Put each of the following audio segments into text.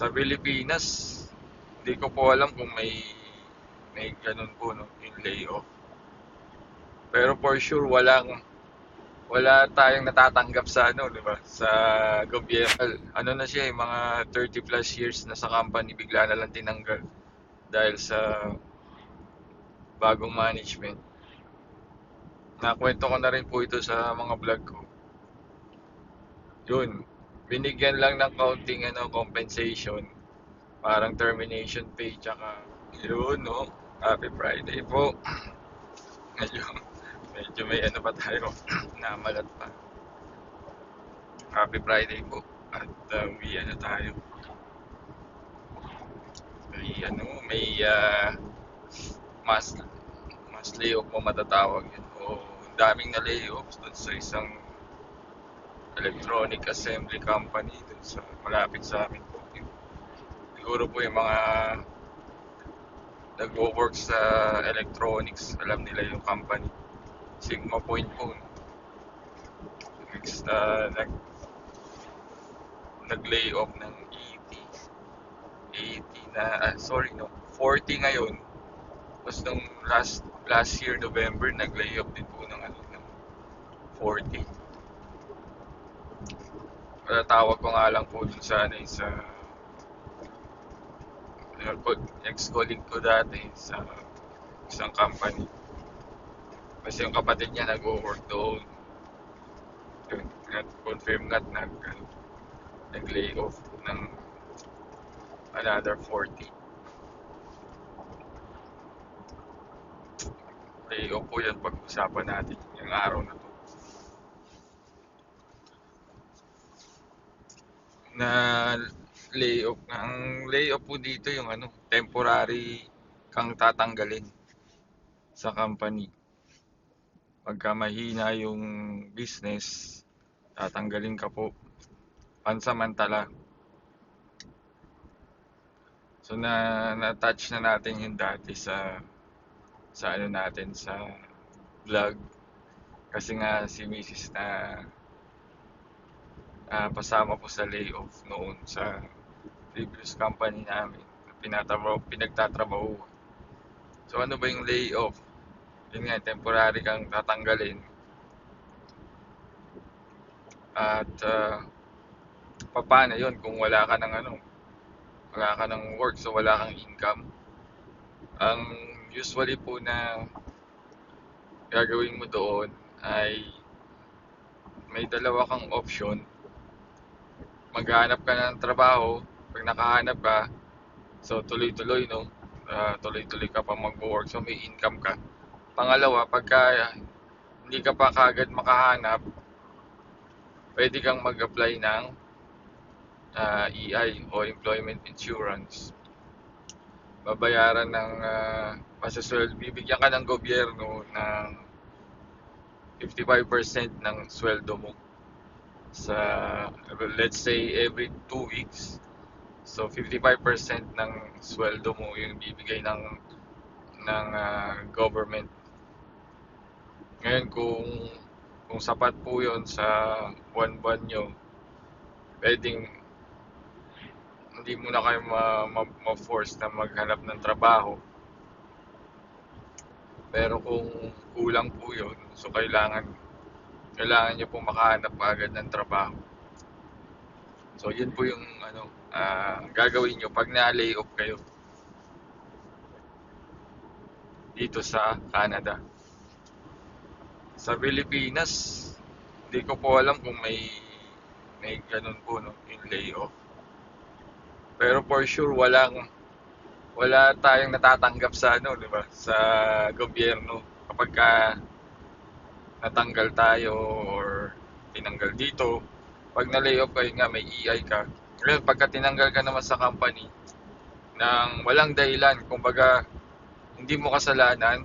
Sa Pilipinas, hindi ko po alam kung may may ganun po no, yung layoff. Pero for sure walang wala tayong natatanggap sa ano, 'di ba? Sa gobyerno. Ano na siya, eh, mga 30 plus years na sa company bigla na lang tinanggal dahil sa bagong management. Nakwento ko na rin po ito sa mga vlog ko. Yun, binigyan lang ng counting ano, compensation. Parang termination pay, tsaka yun, no? Happy Friday po. Medyo, medyo may ano pa tayo, namalat pa. Happy Friday po. At uh, uwi ano tayo. May ano, may uh, mas mas layoff mo matatawag yun. O daming na layoffs dun sa isang electronic assembly company dun sa malapit sa amin po. Siguro po yung mga nagwo-work sa electronics, alam nila yung company. Sigma Point po. Next, uh, nag, nag-lay off ng 80. 80 na, ah, sorry no, 40 ngayon. Tapos nung last, last year, November, nag-lay off din po ng, ano, ng 40. Kaya tawag ko nga lang po dun sa, ano, eh, sa co- ex-colleague ko dati sa isang company. Kasi yung kapatid niya nag-work doon. At confirm nga nag, nag-lay off ng another 40. Lay po yan pag-usapan natin yung araw na Na layoff ang layoff po dito yung ano temporary kang tatanggalin sa company pagka mahina yung business tatanggalin ka po pansamantala so na na-touch na natin yung dati sa sa ano natin sa vlog kasi nga si Mrs. na ah, pasama po sa layoff noon sa previous company namin na pinatrabaho, pinagtatrabaho. So ano ba yung layoff? Yun nga, temporary kang tatanggalin. At uh, paano yun kung wala ka ng ano, wala ka ng work, so wala kang income. Ang usually po na gagawin mo doon ay may dalawa kang option. Maghanap ka ng trabaho, pag nakahanap ka, so tuloy-tuloy, no? Ah, tuloy-tuloy ka pa mag-work, so may income ka. Pangalawa, pagka hindi ka pa kagad makahanap, pwede kang mag-apply ng ah, EI o Employment Insurance. Babayaran ng uh, masasweldo, bibigyan ka ng gobyerno ng 55% ng sweldo mo sa let's say every 2 weeks So 55% ng sweldo mo yung bibigay ng ng ah, government. Ngayon kung kung sapat po 'yon sa buwan-buwan nyo, pwedeng hindi mo na kayo ma, ma, ma-force na maghanap ng trabaho. Pero kung kulang po 'yon, so kailangan kailangan niyo po makahanap agad ng trabaho. So yun po yung ano ah, gagawin nyo pag na-lay off kayo dito sa Canada. Sa Pilipinas, hindi ko po alam kung may may ganun po no, yung layoff. Pero for sure walang wala tayong natatanggap sa ano, 'di ba? Sa gobyerno kapag ka natanggal tayo or tinanggal dito. Pag na-layoff kayo nga may EI ka, ngayon, pagka tinanggal ka naman sa company ng walang dahilan, kumbaga hindi mo kasalanan,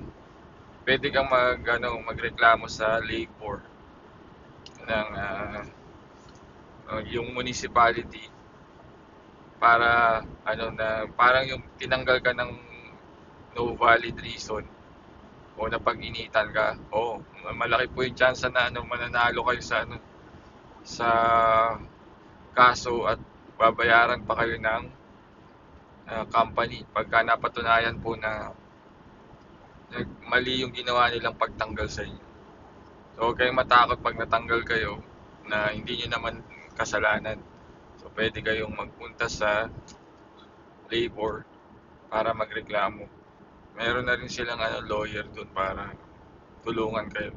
pwede kang mag ano, magreklamo sa labor ng ah, ah, yung municipality para ano na parang yung tinanggal ka ng no valid reason o napag-initan ka, oh, malaki po yung chance na ano mananalo kayo sa ano sa kaso at babayaran pa kayo ng uh, company pagka napatunayan po na nag- mali yung ginawa nilang pagtanggal sa inyo. So huwag kayong matakot pag natanggal kayo na hindi nyo naman kasalanan. So pwede kayong magpunta sa labor para magreklamo. Meron na rin silang ano, lawyer doon para tulungan kayo.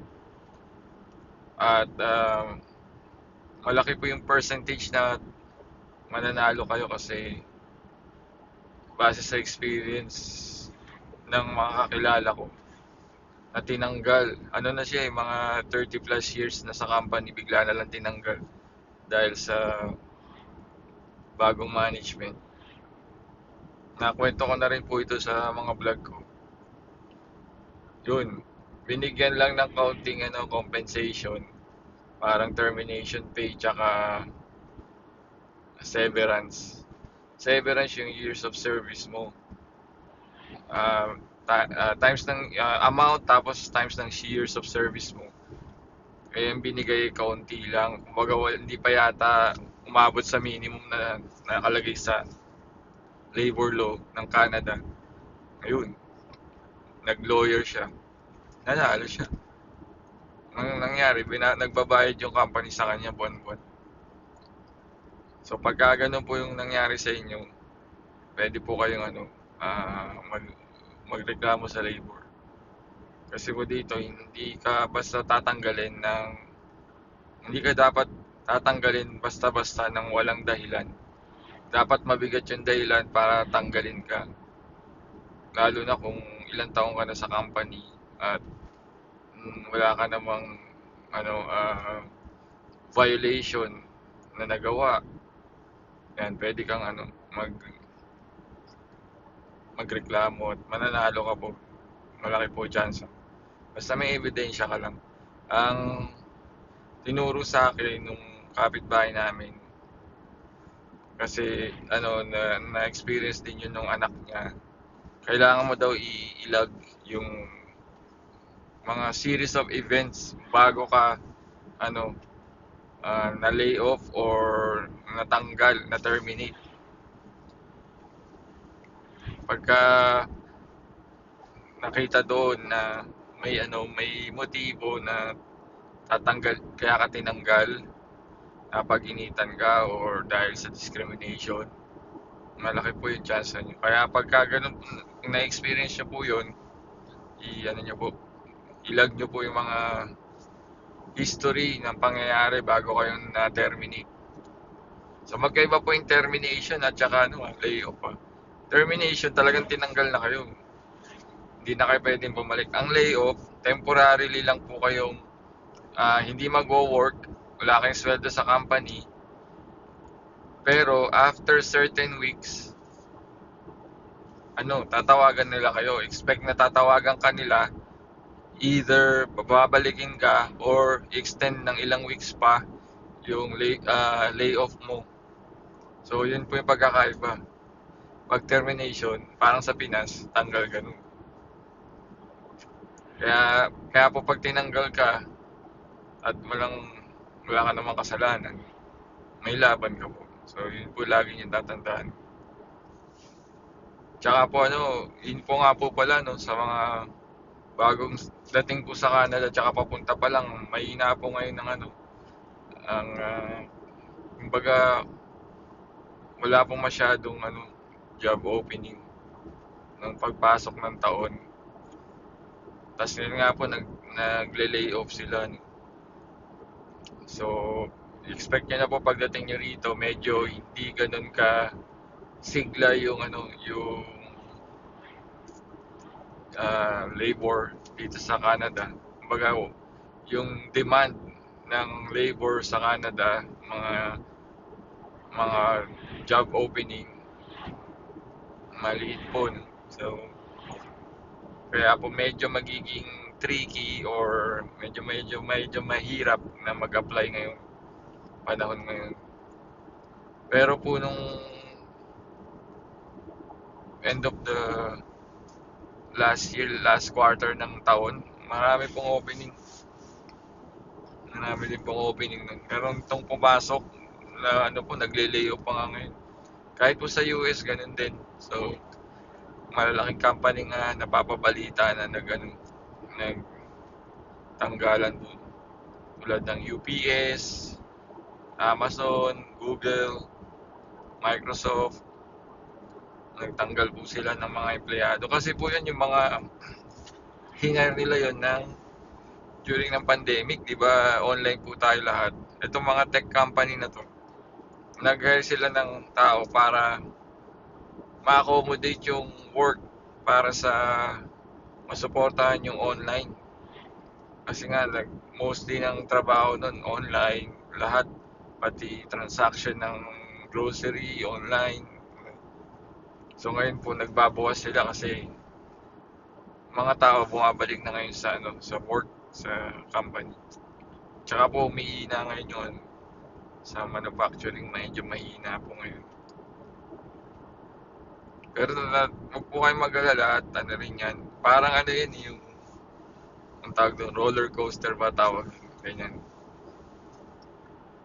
At um, malaki po yung percentage na mananalo kayo kasi base sa experience ng mga kakilala ko na tinanggal. Ano na siya eh, mga 30 plus years na sa company, bigla na lang tinanggal dahil sa bagong management. Nakwento ko na rin po ito sa mga vlog ko. Yun, binigyan lang ng counting ano, compensation, parang termination pay, tsaka severance. Severance yung years of service mo. Uh, ta- uh, times ng uh, amount tapos times ng years of service mo. Kaya yung binigay kaunti lang. Kumbaga hindi pa yata umabot sa minimum na nakalagay sa labor law ng Canada. Ayun. Nag-lawyer siya. Nanalo siya. Ang nangyari, bina, nagbabayad yung company sa kanya buwan-buwan. So pagka ganun po yung nangyari sa inyo, pwede po kayong ano, uh, mag, magreklamo sa labor. Kasi po dito, hindi ka basta tatanggalin ng hindi ka dapat tatanggalin basta-basta ng walang dahilan dapat mabigat yung dahilan para tanggalin ka. Lalo na kung ilang taong ka na sa company at mm, wala ka namang ano uh, violation na nagawa. Yan, pwede kang ano mag magreklamo at mananalo ka po. Malaki po chance. Basta may ebidensya ka lang. Ang tinuro sa akin nung kapitbahay namin kasi ano na, na-experience din yun nung anak niya. Kailangan mo daw i-ilag yung mga series of events bago ka ano uh, na lay off or natanggal, na terminate. Pagka nakita doon na may ano, may motibo na tatanggal kaya ka tinanggal napag-initan ka or dahil sa discrimination, malaki po yung chance nyo. Kaya pagka ganun, na-experience nyo po yun, i, ano nyo po, ilag nyo po yung mga history ng pangyayari bago kayong na-terminate. So magkaiba po yung termination at saka ano, layoff pa. Termination, talagang tinanggal na kayo. Hindi na kayo pwedeng bumalik. Ang layoff, temporarily lang po kayong uh, hindi mag-work wala kayong sweldo sa company, pero after certain weeks, ano, tatawagan nila kayo. Expect na tatawagan ka nila, either babalikin ka or extend ng ilang weeks pa yung lay, uh, layoff mo. So, yun po yung pagkakaiba. Pag termination, parang sa Pinas, tanggal ganun. Kaya, kaya po pag tinanggal ka at walang wala ka namang kasalanan, may laban ka po. So, yun po lagi niyong tatandaan. Tsaka po ano, po nga po pala no, sa mga bagong dating po sa Canada tsaka papunta pa lang, may ina po ngayon ng ano, ang uh, kumbaga wala pong masyadong ano, job opening ng pagpasok ng taon. Tapos yun nga po, nag, nagle-lay off sila. No? So, expect nyo na po pagdating nyo rito, medyo hindi ganun ka sigla yung ano, yung uh, labor dito sa Canada. Kumbaga, yung demand ng labor sa Canada, mga mga job opening maliit po. So, kaya po medyo magiging tricky or medyo medyo medyo mahirap na mag-apply ngayong panahon ngayon. Pero po nung end of the last year, last quarter ng taon, marami pong opening. Marami din pong opening. Meron itong pumasok na ano po, nagle-layoff pa nga ngayon. Kahit po sa US, ganun din. So, malalaking company nga napapabalita na nag, ano, nag tanggalan po. Tulad ng UPS, Amazon, Google, Microsoft, nagtanggal po sila ng mga empleyado. Kasi po yun yung mga hingar nila yon ng during ng pandemic, di ba online po tayo lahat. Itong mga tech company na to, nag-hire sila ng tao para ma-accommodate yung work para sa masuportahan yung online. Kasi nga, like, mostly ng trabaho nun online, lahat, pati transaction ng grocery, online. So ngayon po, nagbabawas sila kasi mga tao bumabalik na ngayon sa ano sa work sa company. Tsaka po umihina ngayon yun sa manufacturing medyo mahina po ngayon. Pero na, huwag po kayong mag-alala at ano rin yan. Parang ano yan yung ang tawag doon, roller coaster ba tawag? Ganyan.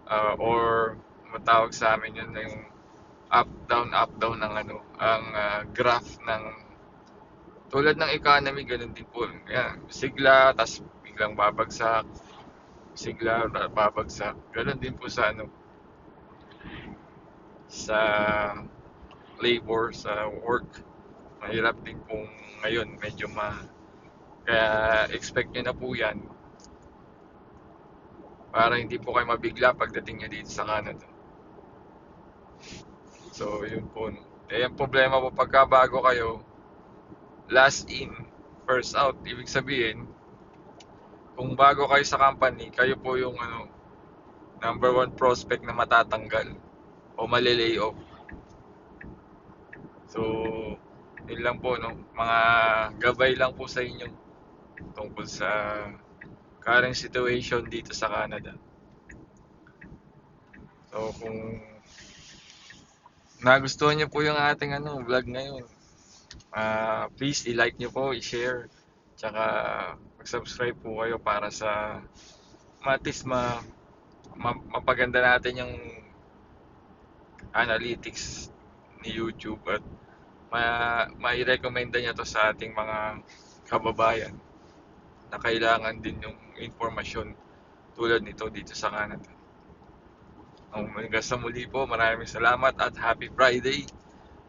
Uh, or matawag sa amin yun yung up down up down ng ano ang uh, graph ng tulad ng economy ganun din po. Yan sigla tas biglang babagsak. Sigla babagsak. Ganun din po sa ano sa labor sa work. Mahirap din pong ngayon medyo ma kaya expect nyo na po yan. Para hindi po kayo mabigla pagdating nyo dito sa Canada so yun po. Eh ang problema po pagka bago kayo last in first out ibig sabihin kung bago kayo sa company kayo po yung ano number one prospect na matatanggal o malilay off. So yun lang po no? Mga gabay lang po sa inyo tungkol sa current situation dito sa Canada. So kung nagustuhan niyo po yung ating ano vlog ngayon uh, please i-like niyo po i-share tsaka mag-subscribe po kayo para sa matis ma, ma mapaganda natin yung analytics ni YouTube at ma mai-recommenda niya to sa ating mga kababayan na kailangan din yung informasyon tulad nito dito sa Canada. Ang hanggang sa muli po, maraming salamat at happy Friday.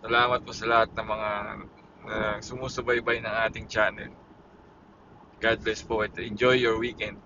Salamat po sa lahat ng mga uh, sumusubaybay ng ating channel. God bless po at enjoy your weekend.